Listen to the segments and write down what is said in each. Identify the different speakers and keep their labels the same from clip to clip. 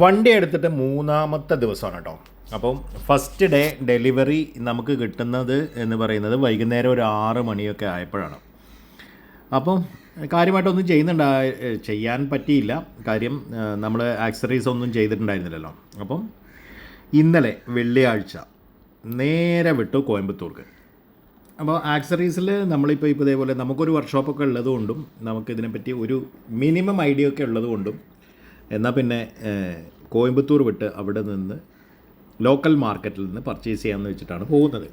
Speaker 1: വണ്ടി എടുത്തിട്ട് മൂന്നാമത്തെ ദിവസമാണ് കേട്ടോ. അപ്പം ഫസ്റ്റ് ഡേ ഡെലിവറി നമുക്ക് കിട്ടുന്നത് എന്ന് പറയുന്നത് വൈകുന്നേരം ഒരു ആറ് മണിയൊക്കെ ആയപ്പോഴാണ്. അപ്പം കാര്യമായിട്ടൊന്നും ചെയ്യുന്നുണ്ടാ ചെയ്യാൻ പറ്റിയില്ല. കാര്യം നമ്മൾ ആക്സറീസ് ഒന്നും ചെയ്തിട്ടുണ്ടായിരുന്നില്ലല്ലോ. അപ്പം ഇന്നലെ വെള്ളിയാഴ്ച നേരെ വിട്ടു കോയമ്പത്തൂർക്ക്. അപ്പോൾ ആക്സറീസിൽ നമ്മളിപ്പോൾ ഇപ്പോൾ ഇതേപോലെ നമുക്കൊരു വർക്ക്ഷോപ്പൊക്കെ ഉള്ളതുകൊണ്ടും നമുക്കിതിനെപ്പറ്റി ഒരു മിനിമം ഐഡിയ ഒക്കെ ഉള്ളതുകൊണ്ടും എന്നാൽ പിന്നെ കോയമ്പത്തൂർ വിട്ട് അവിടെ നിന്ന് ലോക്കൽ മാർക്കറ്റിൽ നിന്ന് പർച്ചേസ് ചെയ്യാമെന്ന് വെച്ചിട്ടാണ് പോകുന്നത്.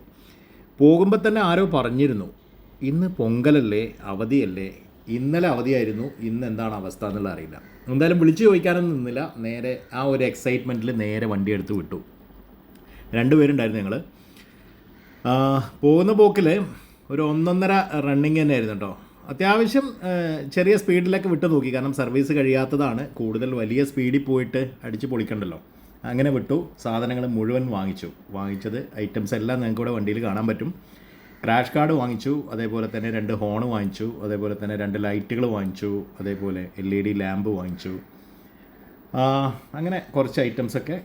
Speaker 1: പോകുമ്പോൾ തന്നെ ആരോ പറഞ്ഞിരുന്നു ഇന്ന് പൊങ്കലല്ലേ അവധിയല്ലേ ഇന്നലെ അവധിയായിരുന്നു ഇന്ന് എന്താണ് അവസ്ഥ എന്നുള്ള അറിയില്ല. എന്തായാലും വിളിച്ചു ചോദിക്കാനൊന്നും നിന്നില്ല നേരെ ആ ഒരു എക്സൈറ്റ്മെന്റിൽ നേരെ വണ്ടി എടുത്ത് വിട്ടു. രണ്ടുപേരുണ്ടായിരുന്നു ഞങ്ങൾ പോകുന്ന പോക്കിൽ ഒരു ഒന്നൊന്നര റണ്ണിങ് തന്നെയായിരുന്നു കേട്ടോ. അത്യാവശ്യം ചെറിയ സ്പീഡിലൊക്കെ വിട്ടു നോക്കി കാരണം സർവീസ് കഴിയാത്തതാണ്. കൂടുതൽ വലിയ സ്പീഡിൽ പോയിട്ട് അടിച്ച് പൊളിക്കണ്ടല്ലോ. അങ്ങനെ വിട്ടു. സാധനങ്ങൾ മുഴുവൻ വാങ്ങിച്ചു. വാങ്ങിച്ചത് ഐറ്റംസ് എല്ലാം ഞങ്ങൾക്ക് ഇവിടെ വണ്ടിയിൽ കാണാൻ പറ്റും. ക്രാഷ് കാർഡ് വാങ്ങിച്ചു. അതേപോലെ തന്നെ രണ്ട് ഹോൺ വാങ്ങിച്ചു. അതേപോലെ തന്നെ രണ്ട് ലൈറ്റുകൾ വാങ്ങിച്ചു. അതേപോലെ എൽ ഇ ഡി ലാമ്പ് വാങ്ങിച്ചു. അങ്ങനെ കുറച്ച് ഐറ്റംസൊക്കെ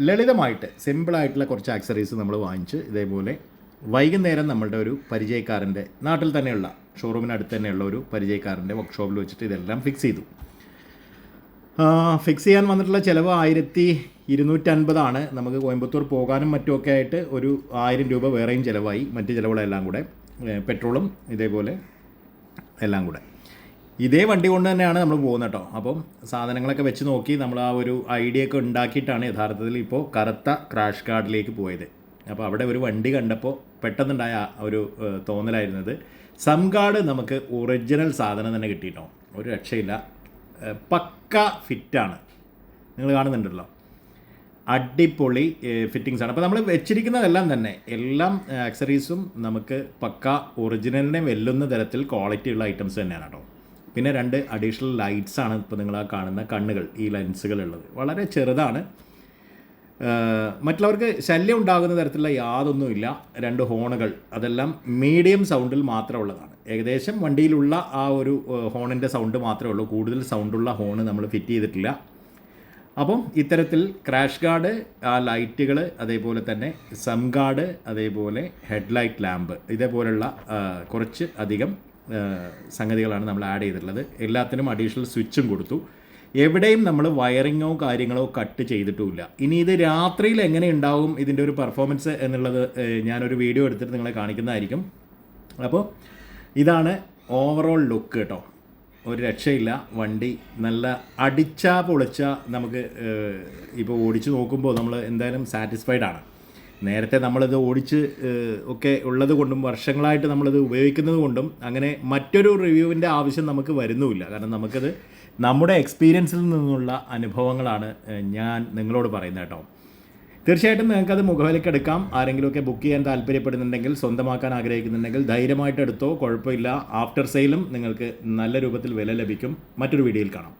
Speaker 1: ലളിതമായിട്ട് സിമ്പിളായിട്ടുള്ള കുറച്ച് ആക്സറീസ് നമ്മൾ വാങ്ങിച്ച് ഇതേപോലെ വൈകുന്നേരം നമ്മളുടെ ഒരു പരിചയക്കാരന്റെ നാട്ടിൽ തന്നെയുള്ള ഷോറൂമിനടുത്ത് തന്നെയുള്ള ഒരു പരിചയക്കാരന്റെ വർക്ക്ഷോപ്പിൽ വെച്ചിട്ട് ഇതെല്ലാം ഫിക്സ് ചെയ്തു. ഫിക്സ് ചെയ്യാൻ വന്നിട്ടുള്ള ചിലവ് ആയിരത്തി ഇരുന്നൂറ്റൻപതാണ് നമുക്ക് കോയമ്പത്തൂർ പോകാനും മറ്റുമൊക്കെ ആയിട്ട് ഒരു ആയിരം രൂപ വേറെയും ചിലവായി. മറ്റ് ചിലവുകളെല്ലാം കൂടെ. പെട്രോളും ഇതേപോലെ എല്ലാം കൂടെ. ഇതേ വണ്ടി കൊണ്ട് തന്നെയാണ് നമ്മൾ പോകുന്നത് കേട്ടോ. അപ്പം സാധനങ്ങളൊക്കെ വെച്ച് നോക്കി നമ്മൾ ആ ഒരു ഐഡിയ ഒക്കെ ഉണ്ടാക്കിയിട്ടാണ് യഥാർത്ഥത്തിൽ ഇപ്പോൾ കറുത്ത ക്രാഷ് കാർഡിലേക്ക് പോയത്. അപ്പോൾ അവിടെ ഒരു വണ്ടി കണ്ടപ്പോൾ പെട്ടെന്നുണ്ടായ ഒരു തോന്നലായിരുന്നത്. സം കാർഡ് നമുക്ക് ഒറിജിനൽ സാധനം തന്നെ കിട്ടിയിട്ടോ? ഒരു രക്ഷയില്ല. പക്ക ഫിറ്റാണ്. നിങ്ങൾ കാണുന്നുണ്ടല്ലോ. അടിപൊളി ഫിറ്റിങ്സ് ആണ്. അപ്പോൾ നമ്മൾ വെച്ചിരിക്കുന്നതെല്ലാം തന്നെ എല്ലാം ആക്സറീസും നമുക്ക് പക്ക ഒറിജിനലിനെ വെല്ലുന്ന തരത്തിൽ ക്വാളിറ്റി ഉള്ള ഐറ്റംസ് തന്നെയാണ് കേട്ടോ. പിന്നെ രണ്ട് അഡീഷണൽ ലൈറ്റ്സ് ആണ് ഇപ്പോൾ നിങ്ങൾ ആ കാണുന്ന കണ്ണുകൾ ഈ ലെൻസുകൾ ഉള്ളത്. വളരെ ചെറുതാണ്. മറ്റുള്ളവർക്ക് ശല്യം ഉണ്ടാകുന്ന തരത്തിലുള്ള യാതൊന്നുമില്ല. രണ്ട് ഹോണുകൾ. അതെല്ലാം മീഡിയം സൗണ്ടിൽ മാത്രമുള്ളതാണ് ഏകദേശം വണ്ടിയിലുള്ള ആ ഒരു ഹോണിന്റെ സൗണ്ട് മാത്രമേ ഉള്ളൂ. കൂടുതൽ സൗണ്ടുള്ള ഹോണ് നമ്മൾ ഫിറ്റ് ചെയ്തിട്ടില്ല. അപ്പം ഇത്തരത്തിൽ ക്രാഷ് ഗാർഡ് ആ ലൈറ്റുകൾ അതേപോലെ തന്നെ സം ഗാർഡ് അതേപോലെ ഹെഡ്ലൈറ്റ് ലാമ്പ് ഇതേപോലുള്ള കുറച്ച് അധികം സംഗതികളാണ് നമ്മൾ ആഡ് ചെയ്തിട്ടുള്ളത്. എല്ലാത്തിനും അഡീഷണൽ സ്വിച്ചും കൊടുത്തു. എവിടെയും നമ്മൾ വയറിങ്ങോ കാര്യങ്ങളോ കട്ട് ചെയ്തിട്ടുമില്ല. ഇനി ഇത് രാത്രിയിൽ എങ്ങനെ ഉണ്ടാവും ഇതിന്റെ ഒരു പെർഫോമൻസ് എന്നുള്ളത് ഞാനൊരു വീഡിയോ എടുത്തിട്ട് നിങ്ങളെ കാണിക്കുന്നതായിരിക്കും. അപ്പോൾ ഇതാണ് ഓവറോൾ ലുക്ക് കേട്ടോ. ഒരു രക്ഷയില്ല. വണ്ടി നല്ല അടിച്ച പൊളിച്ച നമുക്ക് ഇപ്പോൾ ഓടിച്ചു നോക്കുമ്പോൾ നമ്മൾ എന്തായാലും സാറ്റിസ്ഫൈഡ് ആണ്. നേരത്തെ നമ്മളിത് ഓടിച്ച് ഒക്കെ ഉള്ളത് കൊണ്ടും വർഷങ്ങളായിട്ട് നമ്മളിത് ഉപയോഗിക്കുന്നത് കൊണ്ടും അങ്ങനെ മറ്റൊരു റിവ്യൂവിന്റെ ആവശ്യം നമുക്ക് വരുന്നുമില്ല. കാരണം നമുക്കത് നമ്മുടെ എക്സ്പീരിയൻസിൽ നിന്നുള്ള അനുഭവങ്ങളാണ് ഞാൻ നിങ്ങളോട് പറയുന്നത് കേട്ടോ. തീർച്ചയായിട്ടും നിങ്ങൾക്കത് മുഖവിലേക്ക് എടുക്കാം. ആരെങ്കിലുമൊക്കെ ബുക്ക് ചെയ്യാൻ താല്പര്യപ്പെടുന്നുണ്ടെങ്കിൽ സ്വന്തമാക്കാൻ ആഗ്രഹിക്കുന്നുണ്ടെങ്കിൽ ധൈര്യമായിട്ട് എടുത്തോ കുഴപ്പമില്ല. ആഫ്റ്റർ സെയിലും നിങ്ങൾക്ക് നല്ല രൂപത്തിൽ വില ലഭിക്കും. മറ്റൊരു വീഡിയോയിൽ കാണാം.